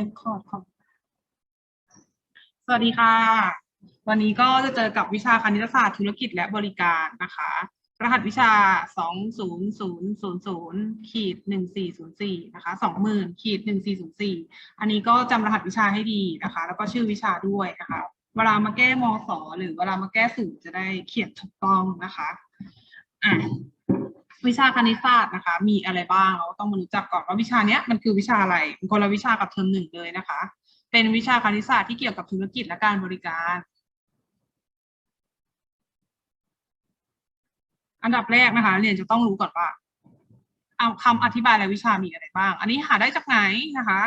เป็นคอร์ดของ สวัสดีค่ะ วันนี้ก็จะเจอกับวิชาคณิตศาสตร์ธุรกิจและบริการนะคะ รหัสวิชาสองศูนย์ศูนย์ศูนย์ศูนย์ขีดหนึ่งสี่ศูนย์สี่นะคะสองหมื่นขีดหนึ่งสี่ศูนย์สี่อันนี้ก็จำรหัสวิชาให้ดีนะคะ แล้วก็ชื่อวิชาด้วยนะคะ เวลามาแก้มศหรือเวลามาแก้สูตรจะได้เขียนถูกต้องนะคะอะ วิชาคณิตศาสตร์นะคะ มีอะไรบ้างเราต้องมารู้จักก่อนว่าวิชาเนี้ยมันคือวิชาอะไรเป็นคนละวิชากับเทอมหนึ่งเลยนะคะ เป็นวิชาคณิตศาสตร์ที่เกี่ยวกับธุรกิจและการบริการ อันดับแรกนะคะเรียนจะต้องรู้ก่อนว่าเอาคำอธิบายรายวิชามีอะไรบ้าง อันนี้หาได้จากไหนนะคะ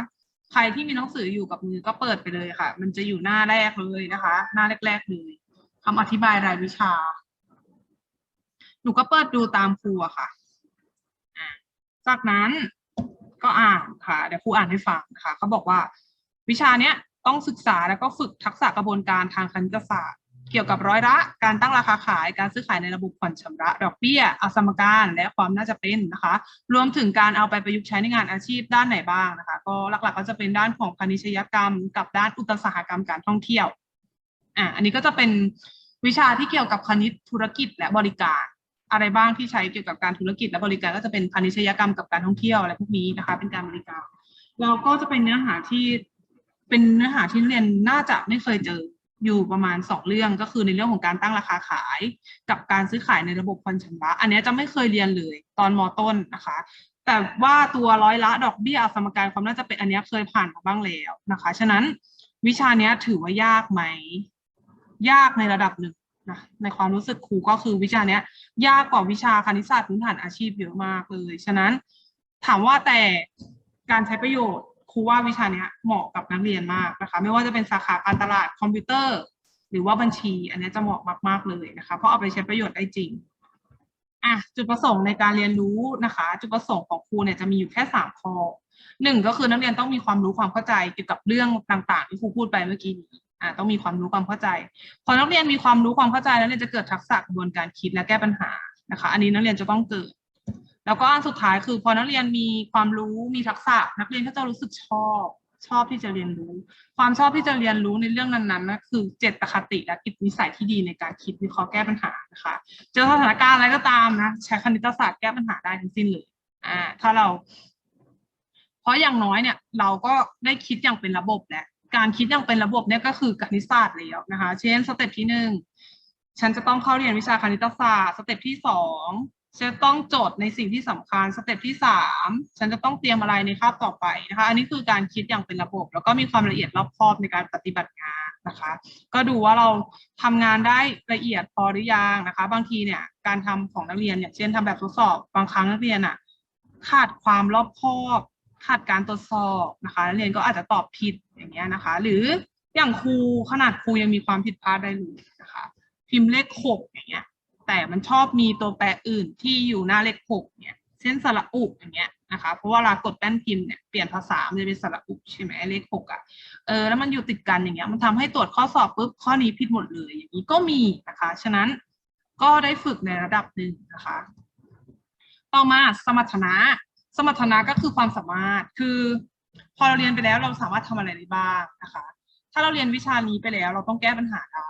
ใครที่มีหนังสืออยู่กับมือก็เปิดไปเลยค่ะ มันจะอยู่หน้าแรกเลยนะคะ หน้าแรกๆเลยคำอธิบายรายวิชา หนูก็เปิดดูตามครูอะค่ะ จากนั้นก็อ่านค่ะ เดี๋ยวครูอ่านให้ฟังนะคะเขาบอกว่า วิชาเนี้ยต้องศึกษาแล้วก็ฝึกทักษะกระบวนการทางคณิตศาสตร์ เกี่ยวกับร้อยละ การตั้งราคาขาย การซื้อขายในระบบผ่อนชำระ ดอกเบี้ยอสมการและความน่าจะเป็นนะคะ รวมถึงการเอาไปประยุกต์ใช้ในงานอาชีพด้านไหนบ้างนะคะ ก็หลักๆก็จะเป็นด้านของพาณิชยกรรม กับด้านอุตสาหกรรมการท่องเที่ยว อ่าอันนี้ก็จะเป็นวิชาที่เกี่ยวกับคณิตธุรกิจและบริการ อะไรบ้างที่ใช้เกี่ยวกับการธุรกิจและบริการก็จะเป็นพาณิชยกรรมกับการท่องเที่ยวอะไรพวกนี้นะคะ เป็นการบริการ เราก็จะเป็นเนื้อหาที่เป็นเนื้อหาที่เรียนน่าจะไม่เคยเจออยู่ประมาณสองเรื่องก็คือในเรื่องของการตั้งราคาขาย กับการซื้อขายในระบบผ่อนชำระ อันนี้จะไม่เคยเรียนเลยตอนมต้นนะคะ แต่ว่าตัวร้อยละดอกเบี้ยสมการความน่าจะเป็นอันนี้เคยผ่านมาบ้างแล้วนะคะ ฉะนั้นวิชาเนี้ยถือว่ายากไหม ยากในระดับหนึ่ง นะในความรู้สึกครูก็คือวิชาเนี้ย ยากกว่าวิชาคณิตศาสตร์พื้นฐานอาชีพเยอะมากเลย ฉะนั้นถามว่าแต่การใช้ประโยชน์ครูว่าวิชาเนี้ยเหมาะกับนักเรียนมากนะคะ ไม่ว่าจะเป็นสาขาการตลาดคอมพิวเตอร์ หรือว่าบัญชี อันนี้จะเหมาะมากๆเลยนะคะเพราะเอาไปใช้ประโยชน์ได้จริงอะจุดประสงค์ในการเรียนรู้นะคะ จุดประสงค์ของครูเนี่ยจะมีอยู่แค่สามข้อหนึ่งก็คือนักเรียนต้องมีความรู้ความเข้าใจเกี่ยวกับเรื่องต่างๆ ที่ครูพูดไปเมื่อกี้นี้ อ่าต้องมีความรู้ความเข้าใจ พอนักเรียนมีความรู้ความเข้าใจแล้วเนี่ยจะเกิดทักษะกระบวนการคิดและแก้ปัญหานะคะ อันนี้นักเรียนจะต้องเกิด แล้วก็อันสุดท้ายคือ พอนักเรียนมีความรู้มีทักษะ นักเรียนก็จะรู้สึกชอบชอบที่จะเรียนรู้ ความชอบที่จะเรียนรู้ในเรื่องนั้นๆนะคือเจตคติและกิจนิสัยที่ดีในการคิดวิเคราะห์แก้ปัญหานะคะ เจอสถานการณ์อะไรก็ตามนะใช้คณิตศาสตร์แก้ปัญหาได้ทั้งสิ้นเลยอ่าถ้าเรา เพราะอย่างน้อยเนี่ย เราก็ได้คิดอย่างเป็นระบบแหละ การคิดอย่างเป็นระบบเนี่ยก็คือคณิตศาสตร์แล้วนะคะ เช่นสเต็ปที่หนึ่งฉันจะต้องเข้าเรียนวิชาคณิตศาสตร์ สเต็ปที่สองฉันจะต้องจทย์ในสิ่งที่สำคัญ สเต็ปที่สามฉันจะต้องเตรียมอะไรในคาบต่อไปนะคะ อันนี้คือการคิดอย่างเป็นระบบ แล้วก็มีความละเอียดรอบคอบในการปฏิบัติงานนะคะ ก็ดูว่าเราทำงานได้ละเอียดพอหรือยังนะคะ บางทีเนี่ยการทำของนักเรียนอย่างเช่นทำแบบทดสอบ บางครั้งนักเรียนอะขาดความรอบคอบ ขาดการตรวจสอบนะคะนักเรียนก็อาจจะตอบผิดอย่างเงี้ยนะคะ หรืออย่างครูขนาดครูยังมีความผิดพลาดได้เลยนะคะ พิมพ์เลขหกอย่างเงี้ย แต่มันชอบมีตัวแปรอื่นที่อยู่หน้าเลขหกเนี่ยเช่นสระอุอย่างเงี้ยนะคะ เพราะว่าเวลากดแป้นพิมพ์เนี่ยเปลี่ยนภาษามันจะเป็นสระอุใช่ไหมเลขหกอะเออแล้วมันอยู่ติดกันอย่างเงี้ยมันทำให้ตรวจข้อสอบปุ๊บข้อนี้ผิดหมดเลยอย่างนี้ก็มีนะคะ ฉะนั้นก็ได้ฝึกในระดับหนึ่งนะคะ ต่อมาสมรรถนะ สมรรถนะก็คือความสามารถ คือ พอเราเรียนไปแล้วเราสามารถทำอะไรได้บ้างนะคะ ถ้าเราเรียนวิชานี้ไปแล้ว เราต้องแก้ปัญหาได้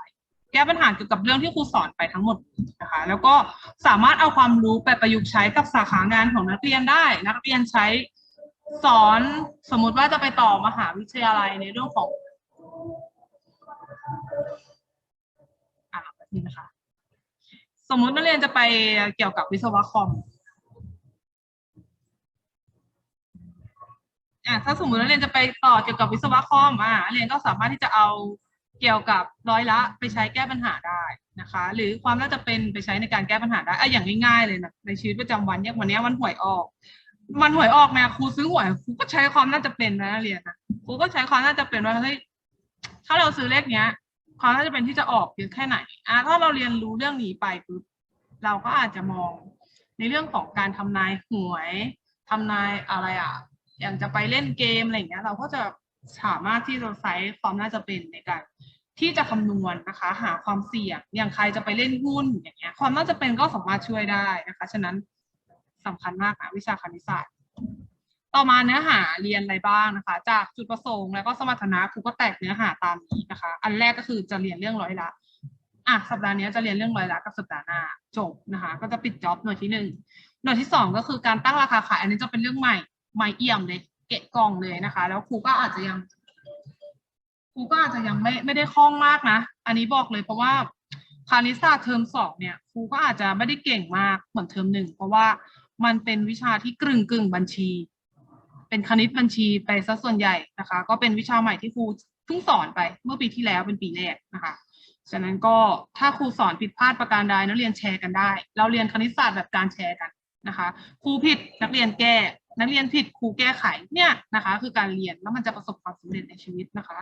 แก้ปัญหาเกี่ยวกับเรื่องที่ครูสอนไปทั้งหมดนะคะ แล้วก็สามารถเอาความรู้ไปประยุกต์ใช้กับสาขางานของนักเรียนได้ นักเรียนใช้สอนสมมุติว่าจะไปต่อมหาวิทยาลัยในเรื่องของอ่าแบบนี้นะคะ สมมุตินักเรียนจะไปเกี่ยวกับวิศวะคอม อะถ้าสมมตินักเรียนจะไปต่อเกี่ยวกับวิศวะคอมอะนักเรียนก็สามารถที่จะเอาเกี่ยวกับร้อยละไปใช้แก้ปัญหาได้นะคะ หรือความน่าจะเป็นไปใช้ในการแก้ปัญหาได้อะอย่างง่ายๆเลยนะในชีวิตประจำวันเนี่ยวันนี้วันหวยออกวันหวยออกเนี่ยครูซื้อหวยครูก็ใช้ความน่าจะเป็นนะนักเรียนนะครูก็ใช้ความน่าจะเป็นว่าเฮ้ยถ้าเราซื้อเลขเนี้ย ความน่าจะเป็นที่จะออกเยอะแค่ไหนอะถ้าเราเรียนรู้เรื่องนี้ไปปุ๊บเราก็อาจจะมองในเรื่องของการทำนายหวยทำนายอะไรอะ อย่างจะไปเล่นเกมอะไรอย่างเงี้ยเราก็จะสามารถที่จะใช้ความน่าจะเป็นในการที่จะคำนวณนะคะ หาความเสี่ยงอย่างใครจะไปเล่นหุ้นอย่างเงี้ยความน่าจะเป็นก็สามารถช่วยได้นะคะฉะนั้นสำคัญมากนะวิชาคณิตศาสตร์ ต่อมาเนื้อหาเรียนอะไรบ้างนะคะ จากจุดประสงค์แล้วก็สมรรถนะครูก็แตกเนื้อหาตามนี้นะคะ อันแรกก็คือจะเรียนเรื่องร้อยละอะสัปดาห์นี้จะเรียนเรื่องร้อยละกับสัปดาห์หน้าจบนะคะ ก็จะปิดจ็อบหน่วยที่หนึ่งหน่วยที่สองก็คือการตั้งราคาขายอันนี้จะเป็นเรื่องใหม่ ใหม่เอี่ยมเลยเกะกล่องเลยนะคะ แล้วครูก็อาจจะยังครูก็อาจจะยังไม่ไม่ได้คล่องมากนะ อันนี้บอกเลยเพราะว่าคณิตศาสตร์เทอมสองเนี่ยครูก็อาจจะไม่ได้เก่งมากเหมือนเทอมหนึ่งเพราะว่ามันเป็นวิชาที่กึ่งกึ่งบัญชี เป็นคณิตบัญชีไปซะส่วนใหญ่นะคะ ก็เป็นวิชาใหม่ที่ครูเพิ่งสอนไปเมื่อปีที่แล้วเป็นปีแรกนะคะฉะนั้นก็ถ้าครูสอนผิดพลาดประการใดนักเรียนแชร์กันได้ เราเรียนคณิตศาสตร์แบบการแชร์กันนะคะ ครูผิดนักเรียนแก้ นักเรียนผิดครูแก้ไขเนี่ยนะคะ คือการเรียนแล้วมันจะประสบความสำเร็จในชีวิตนะคะ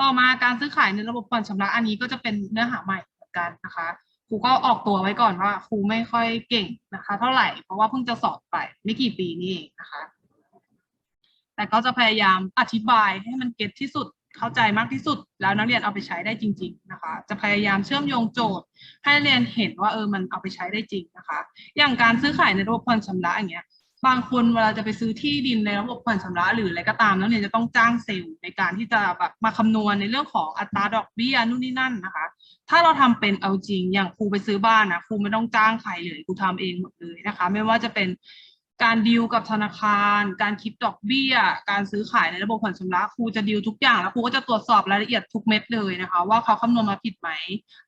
ต่อมาการซื้อขายในระบบผ่อนชำระอันนี้ก็จะเป็นเนื้อหาใหม่เหมือนกันนะคะครูก็ออกตัวไว้ก่อนว่าครูไม่ค่อยเก่งนะคะ เท่าไหร่เพราะว่าเพิ่งจะสอบไปไม่กี่ปีนี่เองนะคะ แต่ก็จะพยายามอธิบายให้มันเก็ตที่สุดเข้าใจมากที่สุด แล้วนักเรียนเอาไปใช้ได้จริง ๆนะคะ จะพยายามเชื่อมโยงโจทย์ ให้นักเรียนเห็นว่าเออมันเอาไปใช้ได้จริงนะคะ อย่างการซื้อขายในระบบผ่อนชำระอย่างเงี้ย บางคนเวลาจะไปซื้อที่ดินในระบบผ่อนชำระหรืออะไรก็ตามนักเรียจะต้องจ้างเซลล์ในการที่จะแบบมาคำนวณในเรื่องของอัตราดอกเบี้ยนู่นนี่นั่นนะคะ ถ้าเราทำเป็นเอาจริงอย่างครูไปซื้อบ้านนะครูไม่ต้องจ้างใครเลยครูทำเองหมดเลยนะคะ ไม่ว่าจะเป็นการดีลกับธนาคาร การคิดดอกเบี้ย การซื้อขายในระบบผ่อนชำระครูจะดีลทุกอย่างแล้วครูก็จะตรวจสอบรายละเอียดทุกเม็ดเลยนะคะ ว่าเขาคำนวณมาผิดไหม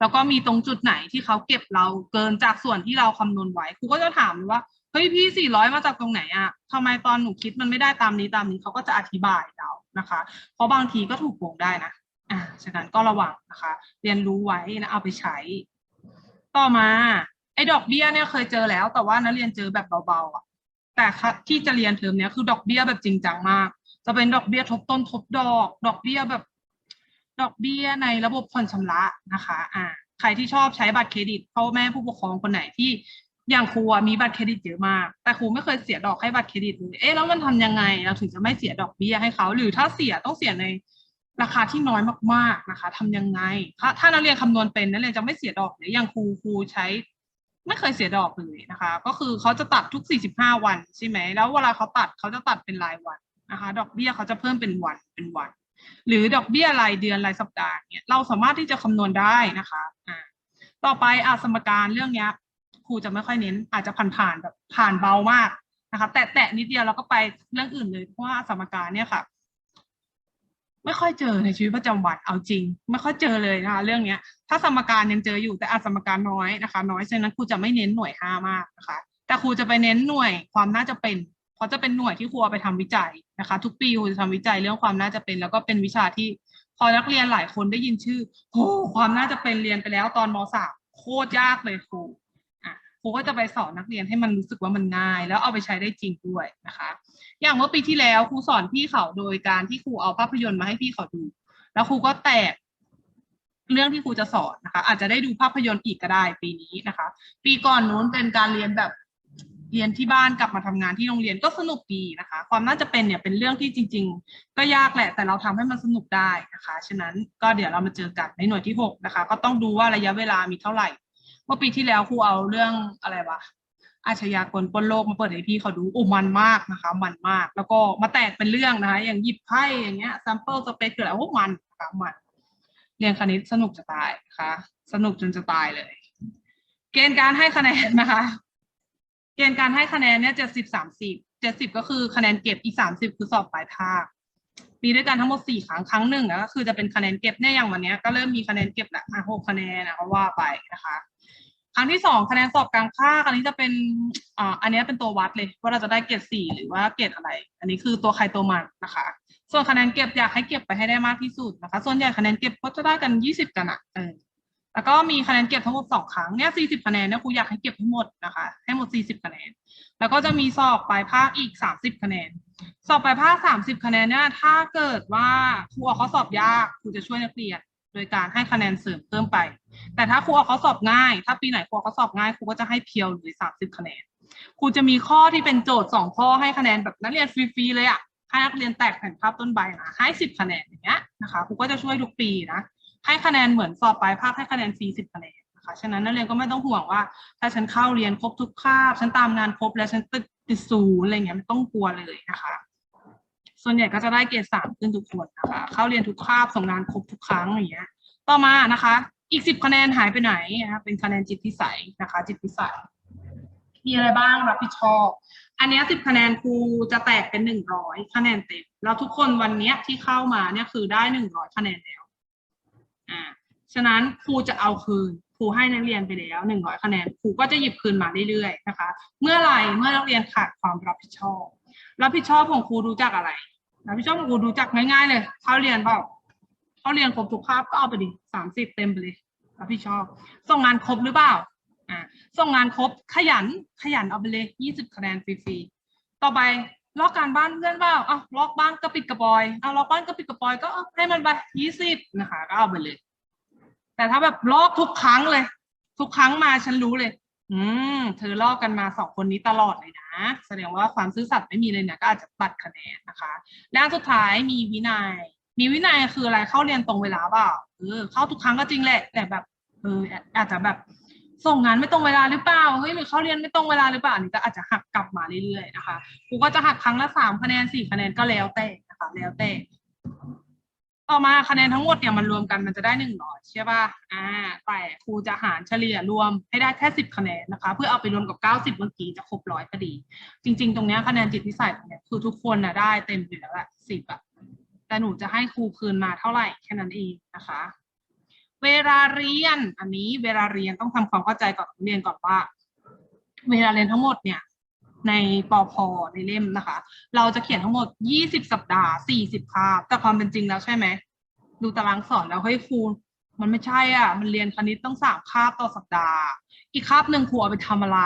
แล้วก็มีตรงจุดไหนที่เขาเก็บเราเกินจากส่วนที่เราคำนวณไว้ครูก็จะถามเลยว่า เฮ้ยพี่สี่ร้อยมาจากตรงไหนอะทำไมตอนหนูคิดมันไม่ได้ตามนี้ตามนี้เขาก็จะอธิบายเรานะคะ เพราะบางทีก็ถูกโกงได้นะอ่าฉะนั้นก็ระวังนะคะ เรียนรู้ไว้นะเอาไปใช้ ต่อมาไอ้ดอกเบี้ยเนี่ยเคยเจอแล้ว แต่ว่านักเรียนเจอแบบเบาๆอะแต่ที่จะเรียนเทอมเนี้ยคือดอกเบี้ยแบบจริงจังมาก จะเป็นดอกเบี้ยทบต้นทบดอก ดอกเบี้ยแบบ ดอกเบี้ยในระบบผ่อนชำระนะคะ อ่า ใครที่ชอบใช้บัตรเครดิตพ่อแม่ผู้ปกครองคนไหนที่ อย่างครูมีบัตรเครดิตเยอะมาก แต่ครูไม่เคยเสียดอกให้บัตรเครดิตเลยเอ๊ะแล้วมันทำยังไง เราถึงจะไม่เสียดอกเบี้ยให้เขา หรือถ้าเสียต้องเสียในราคาที่น้อยมากๆนะคะทำยังไง ถ้าถ้านักเรียนคำนวณเป็นนักเรียนจะไม่เสียดอกเลยอย่างครูครูใช้ ไม่เคยเสียดอกเลยนะคะ ก็คือเขาจะตัดทุก 45 วันใช่ไหมแล้วเวลาเขาตัดเขาจะตัดเป็นรายวันนะคะ ดอกเบี้ยเขาจะเพิ่มเป็นวันเป็นวัน หรือดอกเบี้ยรายเดือนรายสัปดาห์เนี่ยเราสามารถที่จะคำนวณได้นะคะอ่าต่อไปอาสมการเรื่องเนี้ย ครูจะไม่ค่อยเน้น อาจจะผ่านๆแบบผ่านเบามากนะคะแตะแตะนิดเดียวแล้วก็ไปเรื่องอื่นเลยเพราะว่าสมการเนี่ยค่ะ ไม่ค่อยเจอในชีวิตประจำวันเอาจริง ไม่ค่อยเจอเลยนะคะเรื่องเนี้ย ถ้าสมการยังเจออยู่แต่อาสมการน้อยนะคะ น้อยฉะนั้นครูจะไม่เน้นหน่วยห้ามากนะคะ แต่ครูจะไปเน้นหน่วยความน่าจะเป็นเพราะจะเป็นหน่วยที่ครูเอาไปทำวิจัยนะคะ ทุกปีครูจะทำวิจัยเรื่องความน่าจะเป็น แล้วก็เป็นวิชาที่พอนักเรียนหลายคนได้ยินชื่อโอ้ความน่าจะเป็นเรียนไปแล้วตอนมสามโคตรยากเลยครู รูก็จะไปสอนนักเรียนให้มันรู้สึกว่ามันง่าย แล้วเอาไปใช้ได้จริงด้วยนะคะ อย่างเมื่อปีที่แล้วครูสอนพี่เขาโดยการที่ครูเอาภาพยนตร์มาให้พี่เขาดู แล้วครูก็แตกเรื่องที่ครูจะสอนนะคะ อาจจะได้ดูภาพยนตร์อีกก็ได้ปีนี้นะคะ ปีก่อนนู้นเป็นการเรียนแบบเรียนที่บ้านกลับมาทำงานที่โรงเรียนก็สนุกดีนะคะ ความน่าจะเป็นเนี่ยเป็นเรื่องที่จริง ๆ ก็ยากแหละ แต่เราทำให้มันสนุกได้นะคะ ฉะนั้นก็เดี๋ยวเรามาเจอกันในหน่วยที่หกนะคะ ก็ต้องดูว่าระยะเวลามีเท่าไหร่ เมื่อปีที่แล้วครูเอาเรื่องอะไรวะอาชญากรปนโลกมาเปิดให้พี่เขาดูโอ้มันมากนะคะ มันมาก แล้วก็มาแตกเป็นเรื่องนะคะ อย่างหยิบไพ่อย่างเงี้ย sample space คืออะไรโอ้มันนะคะมันเรียนคณิตสนุกจะตายนะคะ สนุกจนจะตายเลย เกณฑ์การให้คะแนนนะคะ เกณฑ์การให้คะแนนเนี่ยเจ็ดสิบสามสิบเจ็ดสิบก็คือคะแนนเก็บอีกสามสิบคือสอบปลายภาคมีด้วยกันทั้งหมดสี่ครั้งครั้งหนึ่งอะก็คือจะเป็นคะแนนเก็บเนี่ยอย่างวันเนี้ยก็เริ่มมีคะแนนเก็บแหละอะหกคะแนนนะก็ว่าไปนะคะ ครั้งที่สองคะแนนสอบกลางภาคอันนี้จะเป็นอ่าอันนี้เป็นตัววัดเลยว่าเราจะได้เกรดสี่หรือว่าเกรดอะไร อันนี้คือตัวใครตัวมันนะคะ ส่วนคะแนนเก็บอยากให้เก็บไปให้ได้มากที่สุดนะคะ ส่วนใหญ่คะแนนเก็บก็จะได้กันยี่สิบกันอะเออแล้วก็มีคะแนนเก็บทั้งหมดสองครั้งเนี่ยสี่สิบคะแนนเนี่ยครูอยากให้เก็บทั้งหมดนะคะ ให้หมดสี่สิบคะแนน แล้วก็จะมีสอบปลายภาคอีกสามสิบคะแนน สอบปลายภาคสามสิบคะแนนเนี่ยถ้าเกิดว่าครูเอาข้อสอบยากครูจะช่วยนักเรียน โดยการให้คะแนนเสริมเพิ่มไป แต่ถ้าครูเอาข้อสอบง่าย ถ้าปีไหนครูเอาข้อสอบง่ายครูก็จะให้เพียวเลยสามสิบคะแนน ครูจะมีข้อที่เป็นโจทย์สองข้อให้คะแนนแบบนักเรียนฟรีๆเลยอะให้นักเรียนแตกแผ่นภาพต้นใบนะให้สิบคะแนนอย่างเงี้ยนะคะครูก็จะช่วยทุกปีนะ ให้คะแนนเหมือนสอบปลายภาคให้คะแนนฟรีสิบคะแนนนะคะฉะนั้นนักเรียนก็ไม่ต้องห่วงว่า ถ้าฉันเข้าเรียนครบทุกคาบฉันตามงานครบแล้วฉันติดศูนย์อะไรเงี้ยไม่ต้องกลัวเลยนะคะ ส่วนใหญ่ก็จะได้เกรดสามขึ้นทุกคนนะคะเข้าเรียนทุกคาบส่งงานครบทุกครั้งอย่างเงี้ย ต่อมานะคะ อีกสิบคะแนนหายไปไหนนะคะเป็นคะแนนจิตพิสัยนะคะ จิตพิสัยมีอะไรบ้างรับผิดชอบ อันนี้สิบคะแนนครูจะแตกเป็นหนึ่งร้อยคะแนนเต็มแล้วทุกคนวันเนี้ยที่เข้ามาเนี่ยคือได้หนึ่งร้อยคะแนนแล้วอ่าฉะนั้นครูจะเอาคืนครูให้นักเรียนไปแล้วหนึ่งร้อยคะแนนครูก็จะหยิบคืนมาเรื่อยๆนะคะ เมื่อไหร่เมื่อนักเรียนขาดความรับผิดชอบ รับผิดชอบของครูรู้จักอะไร รับผิดชอบของครูรู้จักง่ายๆเลยเข้าเรียนเปล่าเข้าเรียนครบทุกคาบก็เอาไปดิสามสิบเต็มไปเลยรับผิดชอบ ส่งงานครบหรือเปล่าอ่าส่งงานครบขยันขยันเอาไปเลยยี่สิบคะแนนฟรีๆต่อไปลอกการบ้านเพื่อนเปล่าอ้าวลอกบ้านกระปิดกระปอยเอาลอกบ้านกระปิดกระปอยก็เอาให้มันไปยี่สิบนะคะ ก็เอาไปเลย แต่ถ้าแบบลอกทุกครั้งเลย ทุกครั้งมาฉันรู้เลย อืม เธอลอกกันมาสองคนนี้ตลอดเลยนะ แสดงว่าความซื่อสัตย์ไม่มีเลยเนี่ยก็อาจจะตัดคะแนนนะคะและอันสุดท้ายมีวินัย มีวินัยคืออะไรเข้าเรียนตรงเวลาเปล่าเออเข้าทุกครั้งก็จริงแหละแต่แบบเอออาจจะแบบส่งงานไม่ตรงเวลาหรือเปล่าเฮ้ยหรือเข้าเรียนไม่ตรงเวลาหรือเปล่าอันนี้ก็อาจจะหักกลับมาเรื่อยๆนะคะครูก็จะหักครั้งละสามคะแนนสี่คะแนนก็แล้วแต่นะคะ แล้วแต่ ต่อมาคะแนนทั้งหมดเนี่ยมันรวมกันมันจะได้หนึ่งร้อยใช่ป่ะ อ่า แต่ครูจะหารเฉลี่ยรวมให้ได้แค่สิบคะแนนนะคะ เพื่อเอาไปรวมกับเก้าสิบเมื่อกี้จะครบร้อยพอดี จริง ๆ ตรงเนี้ยคะแนนจิตพิสัยเนี้ยคือทุกคนนะได้เต็มอยู่แล้วแหละสิบอะแต่หนูจะให้ครูคืนมาเท่าไหร่แค่นั้นเองนะคะ เวลาเรียนอันนี้เวลาเรียนต้องทำความเข้าใจก่อนเรียนก่อนว่า เวลาเรียนทั้งหมดเนี่ย ในปอพในเล่มนะคะ เราจะเขียนทั้งหมด 20 สัปดาห์ 40 คาบ แต่ความเป็นจริงแล้วใช่ไหม ดูตารางสอนแล้วเฮ้ยครูมันไม่ใช่อะ มันเรียนคณิตต้องสามคาบต่อสัปดาห์ อีกคาบหนึ่งครูเอาไปทำอะไร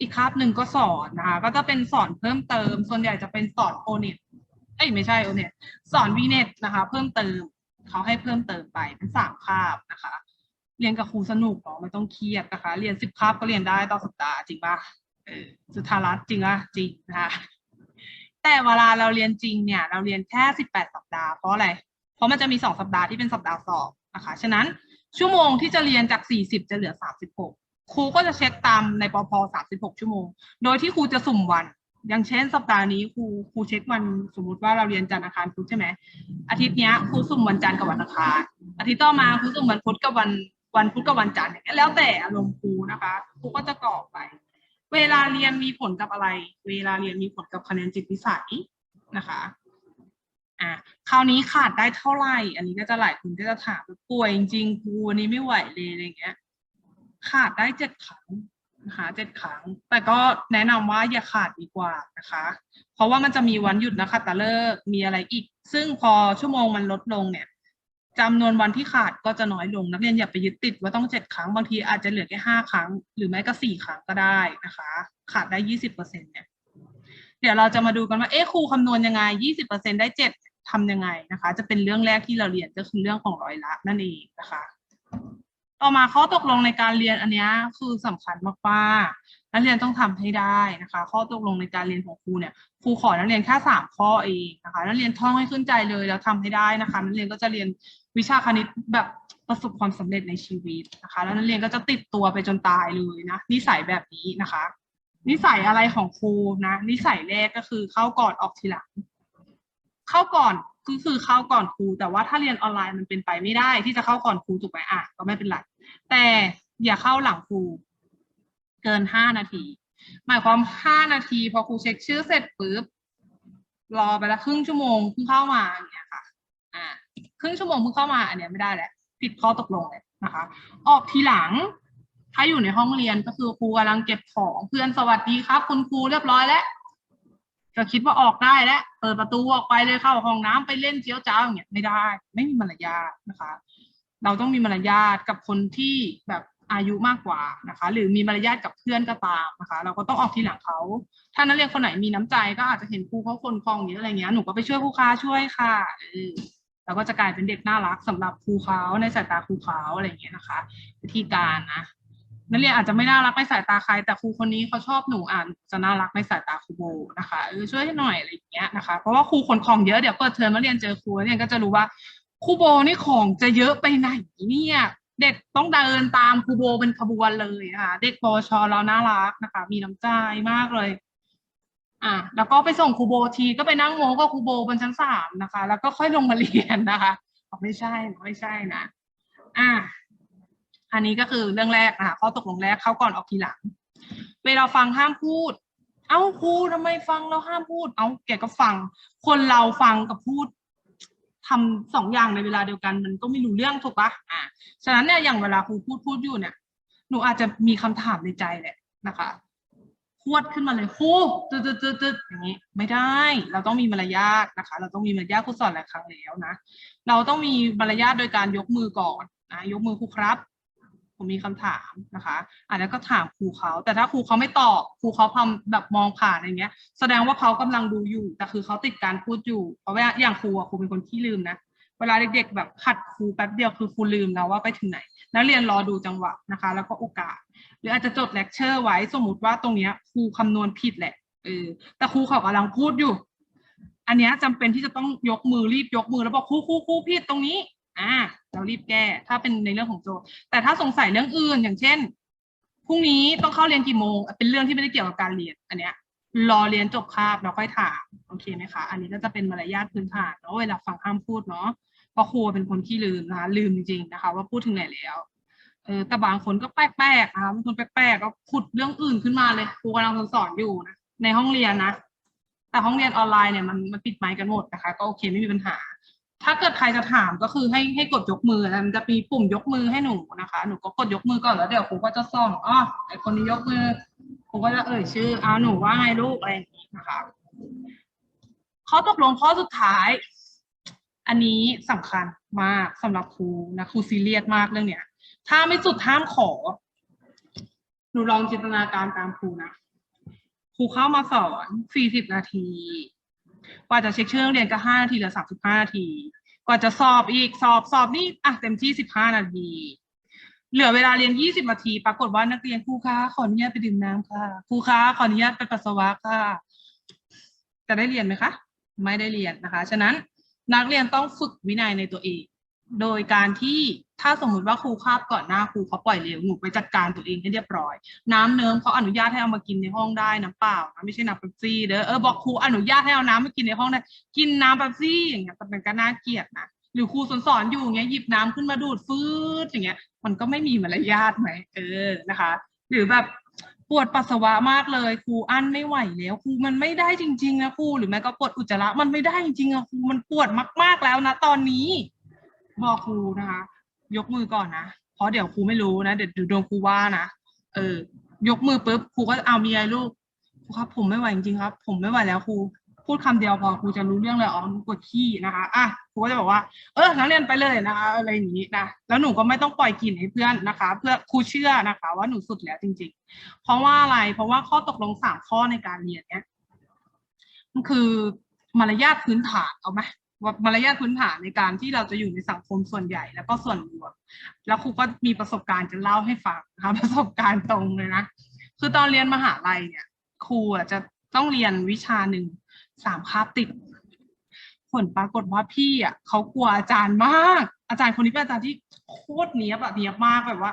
อีกคาบหนึ่งก็สอนนะคะ ก็จะเป็นสอนเพิ่มเติม ส่วนใหญ่จะเป็นสอนโอเน็ตเอ้ยไม่ใช่โอเน็ตสอนวีเน็ตนะคะ เพิ่มเติมเขาให้เพิ่มเติมไปเป็นสามคาบนะคะ เรียนกับครูสนุกเนาะไม่ต้องเครียดนะคะ เรียนสิบคาบก็เรียนได้ต่อสัปดาห์จริงปะ สุธารัตน์จริงปะจริงนะคะแต่เวลาเราเรียนจริงเนี่ย เราเรียนแค่สิบแปดสัปดาห์เพราะอะไร เพราะมันจะมีสองสัปดาห์ที่เป็นสัปดาห์สอบนะคะ ฉะนั้นชั่วโมงที่จะเรียนจากสี่สิบจะเหลือสามสิบหกครูก็จะเช็คตามในปพสามสิบหกชั่วโมง โดยที่ครูจะสุ่มวัน อย่างเช่น สัปดาห์นี้ครูครูเช็ควันสมมติว่าเราเรียนจันทร์อังคารพุธใช่ไหมอาทิตย์นี้ครูสุ่มวันจันทร์กับวันอังคารอาทิตย์ต่อมาครูสุ่มวันพุธกับวันวันพุธกับวันจันทร์อย่างเงี้ยแล้วแต่อารมณ์ครูนะคะครูก็จะกรอกไป เวลาเรียนมีผลกับอะไร เวลาเรียนมีผลกับคะแนนจิตวิสัยนะคะอะคราวนี้ขาดได้เท่าไหร่ อันนี้ก็จะหลายคนก็จะถามป่วยจริงๆครูวันนี้ไม่ไหวเลยอะไรเงี้ย ขาดได้เจ็ดครั้งนะคะเจ็ดครั้ง แต่ก็แนะนำว่าอย่าขาดดีกว่านะคะ เพราะว่ามันจะมีวันหยุดนะคะตะเลิกมีอะไรอีก ซึ่งพอชั่วโมงมันลดลงเนี่ย จำนวนวันที่ขาดก็จะน้อยลง นักเรียนอย่าไปยึดติดว่าต้องเจ็ดครั้งบางทีอาจจะเหลือแค่ห้าครั้ง หรือไม่ก็สี่ครั้งก็ได้นะคะ ขาดได้ยี่สิบเปอร์เซ็นเนี่ยเดี๋ยวเราจะมาดูกันว่าเอ๊ะครูคำนวณยังไงยี่สิบเปอร์เซ็นได้เจ็ดทำยังไงนะคะ จะเป็นเรื่องแรกที่เราเรียนก็คือเรื่องของร้อยละนั่นเองนะคะต่อมาข้อตกลงในการเรียนอันนี้คือสำคัญมากๆนักเรียนต้องทำให้ได้นะคะ ข้อตกลงในการเรียนของครูเนี่ยครูขอนักเรียนแค่สามข้อเองนะคะนักเรียนท่องให้ขึ้นใจเลยแล้วทำให้ได้นะคะนักเรียนก็จะเรียน วิชาคณิตแบบประสบความสำเร็จในชีวิตนะคะ แล้วนักเรียนก็จะติดตัวไปจนตายเลยนะนิสัยแบบนี้นะคะ นิสัยอะไรของครูนะนิสัยแรกก็คือเข้าก่อนออกทีหลัง เข้าก่อนก็คือเข้าก่อนครู แต่ว่าถ้าเรียนออนไลน์มันเป็นไปไม่ได้ ที่จะเข้าก่อนครูถูกไหมอะก็ไม่เป็นไรแต่อย่าเข้าหลังครู เกินห้านาที หมายความห้านาที พอครูเช็คชื่อเสร็จปุ๊บรอไปละครึ่งชั่วโมงเพิ่งเข้ามาอย่างเงี้ยค่ะอ่า ครึ่งชั่วโมงเพิ่งเข้ามาอันเนี้ยไม่ได้แหละผิดข้อตกลงเลยนะคะ ออกทีหลัง ถ้าอยู่ในห้องเรียนก็คือครูกำลังเก็บของเพื่อนสวัสดีครับ คุณครูเรียบร้อยแล้วก็คิดว่าออกได้แล้วเปิดประตูออกไปเลยเข้าห้องน้ำไปเล่นเจียวจ้าวอย่างเงี้ยไม่ได้ ไม่มีมารยาทนะคะ เราต้องมีมารยาทกับคนที่แบบอายุมากกว่านะคะ หรือมีมารยาทกับเพื่อนก็ตามนะคะ เราก็ต้องออกทีหลังเขา ถ้านักเรียนคนไหนมีน้ำใจก็อาจจะเห็นครูเขาคนคลองเยอะอะไรเงี้ยหนูก็ไปช่วยครูค้าช่วยค่ะ เราก็จะกลายเป็นเด็กน่ารักสำหรับครูเขาในสายตาครูเขาอะไรเงี้ยนะคะวิธีการนะนักเรียนอาจจะไม่น่ารักในสายตาใคร แต่ครูคนนี้เขาชอบหนูอ่านจะน่ารักในสายตาครูโบนะคะเออช่วยให้หน่อยอะไรอย่างเงี้ยนะคะ เพราะว่าครูคนของเยอะเดี๋ยวเปิดเทอมมาเรียนเจอครูเนี่ยก็จะรู้ว่าครูโบนี่ของจะเยอะไปไหนเนี่ยเด็กต้องเดินตามครูโบเป็นขบวนเลยนะคะเด็กปชเราน่ารักนะคะ มีน้ำใจมากเลย อะแล้วก็ไปส่งครูโบทีก็ไปนั่งโมกับครูโบบนชั้นสามนะคะ แล้วก็ค่อยลงมาเรียนนะคะบอกไม่ใช่ไม่ใช่นะอะอันนี้ก็คือเรื่องแรกนะคะข้อตกลงแรกเข้าก่อนออกทีหลัง เวลาฟังห้ามพูด เอ้าครูทำไมฟังแล้วห้ามพูด เอ้าแกก็ฟัง คนเราฟังกับพูดทำสองอย่างในเวลาเดียวกันมันก็ไม่รู้เรื่องถูกปะอะฉะนั้นเนี่ยอย่างเวลาครูพูดพูดอยู่เนี่ย หนูอาจจะมีคำถามในใจแหละนะคะ พวดขึ้นมาเลยครูตึ๊ดตึ๊ดตึ๊ดตึ๊ดอย่างนี้ไม่ได้ เราต้องมีมารยาทนะคะ เราต้องมีมารยาทครูสอนหลายครั้งแล้วนะ เราต้องมีมารยาทโดยการยกมือก่อนนะยกมือครูครับ ผมมีคำถามนะคะอาจจะก็ถามครูเขา แต่ถ้าครูเขาไม่ตอบครูเขาทำแบบมองผ่านอะไรเงี้ย แสดงว่าเขากำลังดูอยู่ แต่คือเขาติดการพูดอยู่ เพราะว่าอย่างครูอะครูเป็นคนที่ลืมนะเวลาเด็กๆแบบขัดครูแป๊บเดียวคือครูลืมแล้วว่าไปถึงไหน นักเรียนรอดูจังหวะนะคะ แล้วก็โอกาส หรืออาจจะจดเลคเชอร์ไว้สมมติว่าตรงเนี้ยครูคำนวณผิดแหละเออแต่ครูเขากำลังพูดอยู่ อันเนี้ยจำเป็นที่จะต้องยกมือรีบยกมือแล้วบอกครูครูครูผิดตรงนี้ อ่า เรารีบแก้ ถ้าเป็นในเรื่องของโจทย์ แต่ถ้าสงสัยเรื่องอื่นอย่างเช่นพรุ่งนี้ต้องเข้าเรียนกี่โมง เป็นเรื่องที่ไม่ได้เกี่ยวกับการเรียน อันเนี้ยรอเรียนจบคาบแล้วค่อยถามโอเคไหมคะ อันนี้ก็จะเป็นมารยาทพื้นฐานเนาะเวลาฟังห้ามพูดเนาะเพราะครูเป็นคนที่ลืมนะคะลืมจริงๆนะคะ ว่าพูดถึงไหนแล้ว เออแต่บางคนก็แปลกๆนะคะบางคนแปลกๆก็ขุดเรื่องอื่นขึ้นมาเลยครูกำลังสอนอยู่นะในห้องเรียนนะ แต่ห้องเรียนออนไลน์เนี่ยมันมันปิดไมค์กันหมดนะคะ ก็โอเคไม่มีปัญหา ถ้าเกิดใครจะถามก็คือให้ให้กดยกมือนะมันจะมีปุ่มยกมือให้หนูนะคะ หนูก็กดยกมือก่อนแล้วเดี๋ยวครูก็จะส่องอ๋อไอคนนี้ยกมือครูก็จะเอ่ยชื่อเอาหนูว่าไงลูกอะไรอย่างนี้นะคะข้อตกลงข้อสุดท้าย อันนี้สำคัญมากสำหรับครูนะครูซีเรียสมากเรื่องเนี้ย ถ้าไม่สุดห้ามขอ หนูลองจินตนาการตามครูนะ ครูเข้ามาสอนสี่สิบนาที กว่าจะเช็คชื่อนักเรียนก็ห้านาทีหรือสามสิบห้านาที กว่าจะสอบอีกสอบสอบนี่อะเต็มที่สิบห้านาที เหลือเวลาเรียนยี่สิบนาที ปรากฏว่านักเรียนครูคะขออนุญาตไปดื่มน้ำค่ะครูคะขออนุญาตไปปัสสาวะค่ะ จะได้เรียนไหมคะ ไม่ได้เรียนนะคะ ฉะนั้นนักเรียนต้องฝึกวินัยในตัวเอง โดยการที่ ถ้าสมมุติว่าครูคาบก่อนหน้าครูเขาปล่อยเร็วหนูไปจัดการตัวเองให้เรียบร้อย น้ำเนิ้มเขาอนุญาตให้เอามากินในห้องได้น้ำเปล่านะไม่ใช่น้ำเป๊ปซี่เด้อเออบอกครูอนุญาตให้เอาน้ำมากินในห้องได้กินน้ำเป๊ปซี่อย่างเงี้ยแต่มันก็น่าเกลียดนะหรือครูสอนสอนอยู่อย่างเงี้ยหยิบน้ำขึ้นมาดูดฟืดอย่างเงี้ย มันก็ไม่มีมารยาทไหมเออนะคะ หรือแบบปวดปัสสาวะมากเลยครูอั้นไม่ไหวแล้วครูมันไม่ได้จริงๆนะครูหรือแม้ก็ปวดอุจจาระมันไม่ได้จริงๆอะครูมันปวดมากๆแล้วนะตอนนี้ บอกครูนะคะ ยกมือก่อนนะเพราะเดี๋ยวครูไม่รู้นะเดี๋ยวดี๋ยวโดนครูว่านะเออ ยกมือปุ๊บครูก็เอามีอะไรลูกครูครับ ผมไม่ไหวจริงๆครับ ผมไม่ไหวแล้วครูพูดคำเดียวพอครูจะรู้เรื่องเลยอ๋อปวดขี้นะคะอะครูก็จะบอกว่าเออนักเรียนไปเลยนะคะอะไรอย่างนี้นะแล้วหนูก็ไม่ต้องปล่อยกลิ่นให้เพื่อนนะคะ เพื่อครูเชื่อนะคะ ว่าหนูสุดแล้วจริง ๆ เพราะว่าอะไรเพราะว่าข้อตกลงสามข้อในการเรียนเนี้ยมันคือมารยาทพื้นฐานเอาไหม มารยาทพื้นฐานในการที่เราจะอยู่ในสังคมส่วนใหญ่แล้วก็ส่วนรวมแล้วครูก็มีประสบการณ์จะเล่าให้ฟังนะคะประสบการณ์ตรงเลยนะคือตอนเรียนมหาลัยเนี่ย ครูอะจะต้องเรียนวิชาหนึ่งสามคาบติดผลปรากฏว่าพี่อะเขากลัวอาจารย์มาก อาจารย์คนนี้เป็นอาจารย์ที่โคตรเนี้ยแบอะเนี้ยมากแบบว่า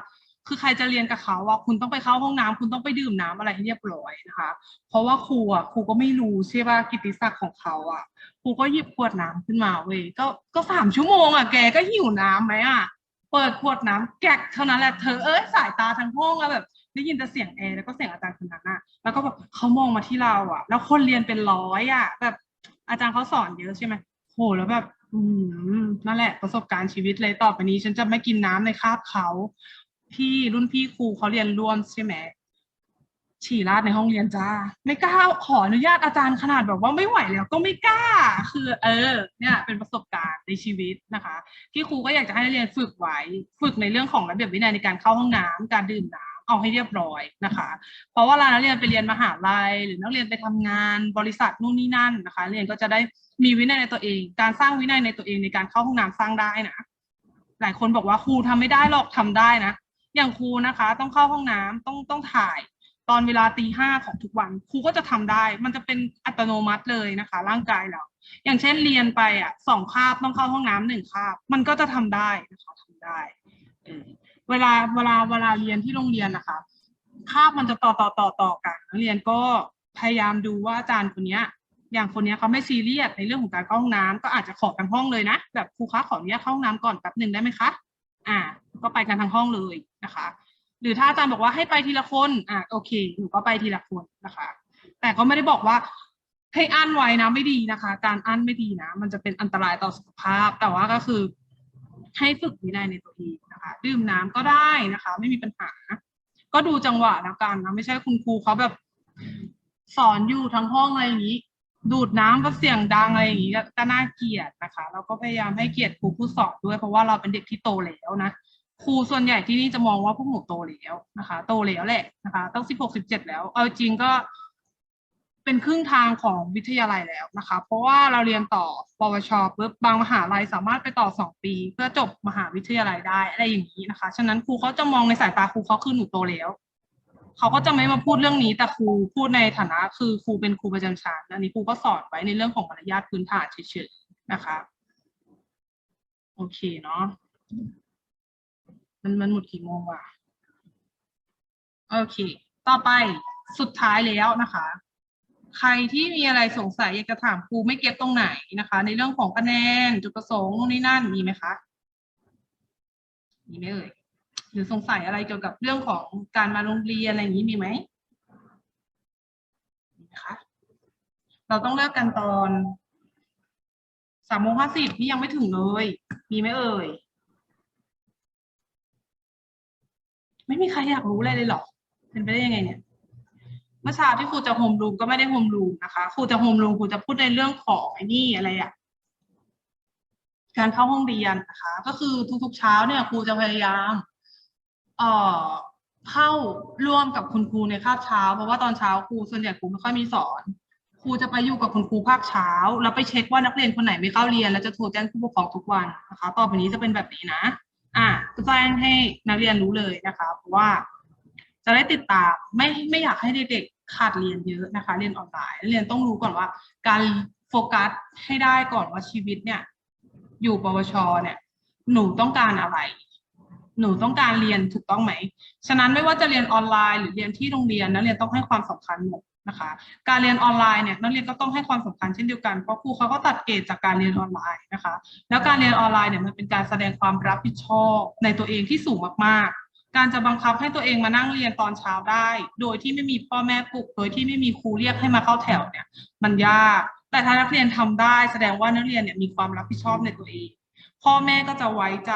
คือใครจะเรียนกับเขาว่าคุณต้องไปเข้าห้องน้ำคุณต้องไปดื่มน้ำอะไรให้เรียบร้อยนะคะ เพราะว่าครูอะครูก็ไม่รู้ใช่ป่ะกิตติศักดิ์ของเขาอะครูก็หยิบขวดน้ำขึ้นมาเว้ยก็ก็สามชั่วโมงอะแกก็หิวน้ำไหมอะเปิดขวดน้ำแกกเท่านั้นแหละเธอเอ้ยสายตาทั้งห้องอะแบบได้ยินแต่เสียงแอร์แล้วก็เสียงอาจารย์คนนั้นอะแล้วก็แบบเขามองมาที่เราอะแล้วคนเรียนเป็นร้อยอะแบบอาจารย์เขาสอนเยอะใช่ไหมโหแล้วแบบ อืมนั่นแหละประสบการณ์ชีวิตเลยต่อไปนี้ ฉันจะไม่กินน้ำในคาบเขา พี่รุ่นพี่ครูเขาเรียนร่วมใช่ไหมฉี่ราดในห้องเรียนจ้า ไม่กล้าขออนุญาตอาจารย์ขนาดแบบว่าไม่ไหวแล้วก็ไม่กล้า คือ เออ เนี่ยเป็นประสบการณ์ในชีวิตนะคะ ที่ครูก็อยากจะให้นักเรียนฝึกไว้ฝึกในเรื่องของระเบียบวินัยในการเข้าห้องน้ำการดื่มน้ำเอาให้เรียบร้อยนะคะ เพราะว่าเวลานักเรียนไปเรียนมหาลัย หรือนักเรียนไปทำงานบริษัทนู่นนี่นั่นนะคะนักเรียนก็จะได้มีวินัยในตัวเอง การสร้างวินัยในตัวเองในการเข้าห้องน้ำสร้างได้นะหลายคนบอกว่าครูทำไม่ได้หรอกทำได้นะ อย่างครูนะคะ ต้องเข้าห้องน้ำต้องต้องถ่าย ตอนเวลาตีห้าของทุกวันครูก็จะทำได้ มันจะเป็นอัตโนมัติเลยนะคะ ร่างกายเราอย่างเช่นเรียนไปอะสองคาบต้องเข้าห้องน้ำหนึ่งคาบ มันก็จะทำได้นะคะทำได้เวลาเวลาเวลาเรียนที่โรงเรียนนะคะคาบมันจะต่อต่อต่อต่อกันนักเรียนก็พยายามดูว่าอาจารย์คนเนี้ยอย่างคนเนี้ยเขาไม่ซีเรียสในเรื่องของการเข้าห้องน้ำก็อาจจะขอทั้งห้องเลยนะแบบครูคะขออนุญาตเข้าห้องน้ำก่อนแป๊บหนึ่งได้ไหมคะอ่า ก็ไปกันทั้งห้องเลยนะคะ หรือถ้าอาจารย์บอกว่าให้ไปทีละคนอ่าโอเคหนูก็ไปทีละคนนะคะ แต่ก็ไม่ได้บอกว่าให้อั้นไว้นะไม่ดีนะคะ การอั้นไม่ดีนะ มันจะเป็นอันตรายต่อสุขภาพ แต่ว่าก็คือ ให้ฝึกวินัยในตัวเองนะคะ ดื่มน้ำก็ได้นะคะ ไม่มีปัญหา ก็ดูจังหวะแล้วกันนะไม่ใช่คุณครูเขาแบบสอนอยู่ทั้งห้องอะไรอย่างนี้ ดูดน้ำก็เสียงดังอะไรอย่างนี้ก็ก็น่าเกลียดนะคะ เราก็พยายามให้เกียรติครูผู้สอนด้วยเพราะว่าเราเป็นเด็กที่โตแล้วนะ ครูส่วนใหญ่ที่นี่จะมองว่าพวกหนูโตแล้วนะคะ โตแล้วแหละนะคะต้องสิบหกสิบเจ็ดแล้ว เอาจริงก็เป็นครึ่งทางของวิทยาลัยแล้วนะคะ เพราะว่าเราเรียนต่อปวชปุ๊บบางมหาลัยสามารถไปต่อสองปี เพื่อจบมหาวิทยาลัยได้อะไรอย่างนี้นะคะ ฉะนั้นครูเขาจะมองในสายตาครูเขาคือหนูโตแล้วเขาก็จะไม่มาพูดเรื่องนี้แต่ครูพูดในฐานะ คือครูเป็นครูประจำชั้นอันนี้ครูก็สอนไว้ในเรื่องของมารยาทพื้นฐานเฉยๆนะคะ โอเคเนาะ มันมันหมดกี่โมงวะโอเค ต่อไปสุดท้ายแล้วนะคะ ใครที่มีอะไรสงสัยอยากจะถามครูไม่เก็ตตรงไหนนะคะ ในเรื่องของคะแนนจุดประสงค์นู่นนี่นั่นมีไหมคะมีไหมเอ่ยหรือสงสัยอะไรเกี่ยวกับเรื่องของการมาโรงเรียนอะไรอย่างนี้มีไหมมีไหมคะเราต้องเลิกกันตอนสามโมงห้าสิบนี่ยังไม่ถึงเลย มีไหมเอ่ย ไม่มีใครอยากรู้อะไรเลยหรอเป็นไปได้ยังไงเนี่ย เมื่อเช้าที่ครูจะโฮมรูมก็ไม่ได้โฮมรูมนะคะครูจะโฮมรูมครูจะพูดในเรื่องของไอ้นี่อะไรอะการเข้าห้องเรียนนะคะ ก็คือทุกๆเช้าเนี่ยครูจะพยายามเอ่อเข้าร่วมกับคุณครูในคาบเช้า เพราะว่าตอนเช้าครูส่วนใหญ่ครูไม่ค่อยมีสอนครูจะไปอยู่กับคุณครูภาคเช้า แล้วไปเช็คว่านักเรียนคนไหนไม่เข้าเรียน แล้วจะโทรแจ้งผู้ปกครองทุกวันนะคะ ต่อไปนี้จะเป็นแบบนี้นะ อะก็แจ้งให้นักเรียนรู้เลยนะคะ เพราะว่าจะได้ติดตามไม่ไม่อยากให้เด็กๆขาดเรียนเยอะนะคะ เรียนออนไลน์เรียนต้องรู้ก่อนว่า การโฟกัสให้ได้ก่อนว่าชีวิตเนี่ย อยู่ปวชเนี่ย หนูต้องการอะไร หนูต้องการเรียนถูกต้องไหม ฉะนั้นไม่ว่าจะเรียนออนไลน์หรือเรียนที่โรงเรียนนักเรียนต้องให้ความสำคัญหมด นะคะ การเรียนออนไลน์เนี่ยนักเรียนก็ต้องให้ความสำคัญเช่นเดียวกันเพราะครูเขาก็ตัดเกรดจากการเรียนออนไลน์นะคะ แล้วการเรียนออนไลน์เนี่ยมันเป็นการแสดงความรับผิดชอบในตัวเองที่สูงมากๆ การจะบังคับให้ตัวเองมานั่งเรียนตอนเช้าได้ โดยที่ไม่มีพ่อแม่ปลุก โดยที่ไม่มีครูเรียกให้มาเข้าแถวเนี่ยมันยาก แต่ถ้านักเรียนทำได้แสดงว่านักเรียนเนี่ยมีความรับผิดชอบในตัวเอง พ่อแม่ก็จะไว้ใจ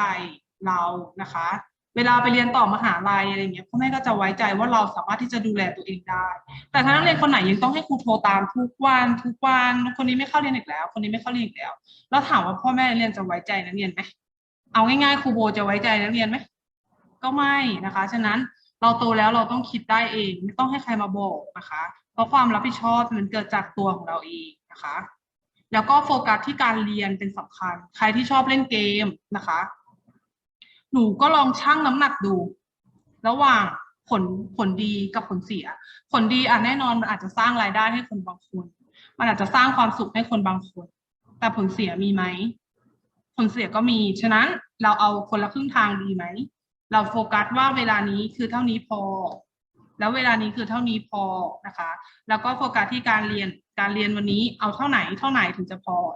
เรานะคะ เวลาไปเรียนต่อมหาลัยอะไรเงี้ยพ่อแม่ก็จะไว้ใจว่าเราสามารถที่จะดูแลตัวเองได้ แต่ถ้านักเรียนคนไหนยังต้องให้ครูโทรตามทุกวันทุกวันคนนี้ไม่เข้าเรียนอีกแล้ว คนนี้ไม่เข้าเรียนอีกแล้ว แล้วถามว่าพ่อแม่เรียนจะไว้ใจนักเรียนไหมเอาง่ายๆครูโบจะไว้ใจนักเรียนไหมก็ไม่นะคะ ฉะนั้นเราโตแล้วเราต้องคิดได้เอง ไม่ต้องให้ใครมาบอกนะคะเพราะความรับผิดชอบมันเกิดจากตัวของเราเองนะคะ แล้วก็โฟกัสที่การเรียนเป็นสำคัญ ใครที่ชอบเล่นเกมนะคะ หนูก็ลองชั่งน้ำหนักดู ระหว่างผลผลดีกับผลเสีย ผลดีอะแน่นอนมันอาจจะสร้างรายได้ให้คนบางคน มันอาจจะสร้างความสุขให้คนบางคน แต่ผลเสียมีไหมผลเสียก็มี ฉะนั้นเราเอาคนละครึ่งทางดีไหม เราโฟกัสว่าเวลานี้คือเท่านี้พอ แล้วเวลานี้คือเท่านี้พอนะคะ แล้วก็โฟกัสที่การเรียน การเรียนวันนี้เอาเท่าไหนเท่าไหนถึงจะพอ